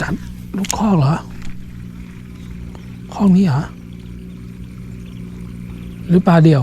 กัดลูกคอกเหรอคอกนี้เหรอหรือปลาเดียว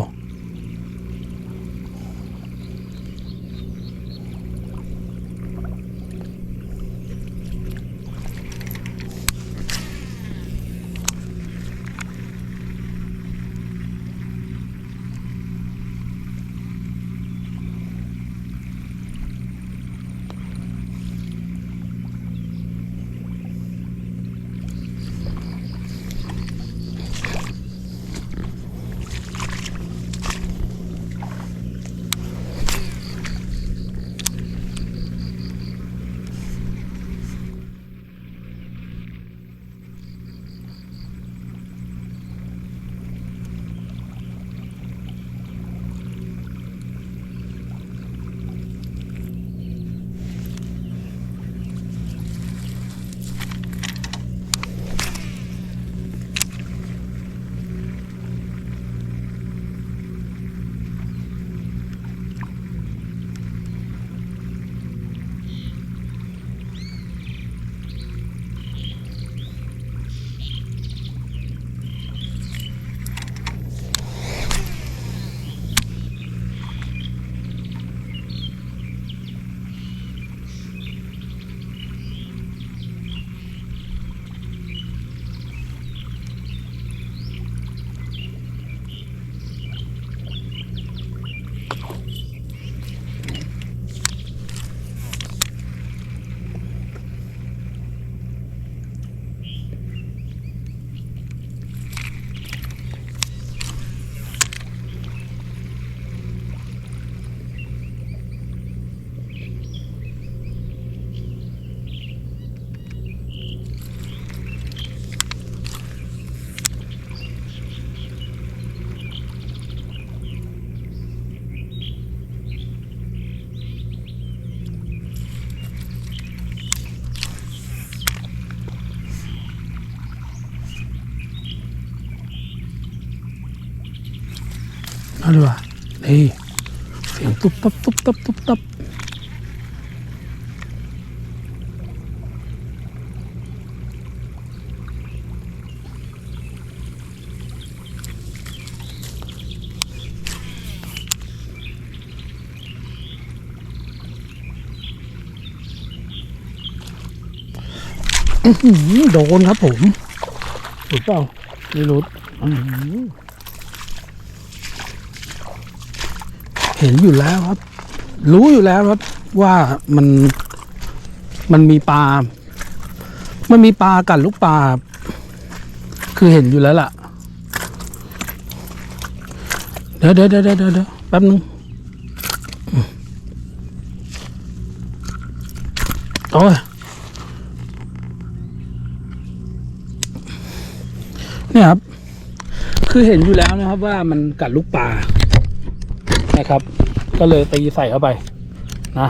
อาดีกว่านี่เสียงตุ๊บตับตุ๊บตับตุ๊บตับอื้อหือโดนครับผมหลุดเปล่าไม่หลุดอื้อหือ เห็นอยู่แล้วครับ รู้อยู่แล้วครับว่ามันมันมีปลา มันมีปลากัดลูกปลา คือเห็นอยู่แล้วล่ะ เดี๋ยวเดี๋ยวเดี๋ยวเดี๋ยวเดี๋ยวแป๊บนึงโอ้ยเนี่ยครับ คือเห็นอยู่แล้วนะครับว่ามันกัดลูกปลา นะครับ ก็เลยตีใส่เข้าไปนะ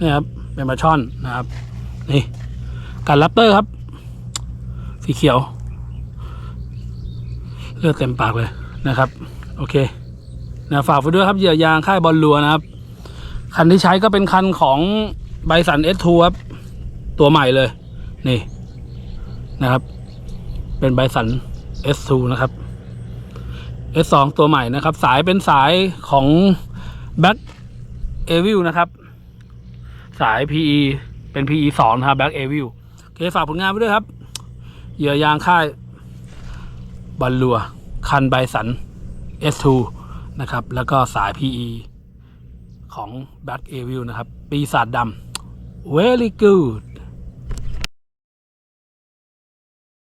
นี่ครับเป็นปลาช่อนนะครับนี่การลับเตอร์ครับ สีเขียว เลือดเต็มปากเลยนะครับ โอเคนะฝากไปด้วยครับเหยื่อยางค่ายบอลลัวนะครับ คันที่ใช้ก็เป็นคันของไบสันเอสทูครับ ตัวใหม่เลย นี่นะครับ เป็นไบสัน S2 นะครับ S2 ตัวใหม่นะครับ สายเป็นสายของ Back a v i l นะครับ สาย PE เป็น PE 2นะครับ Back a v i l โอเคฝากผลงานไปด้วยครับ เหยื่อยางค่ายบอลลัว คันไบสัน S2 นะครับ แล้วก็สาย PE ของ Back a v i l นะครับ ปีศาจดำ very good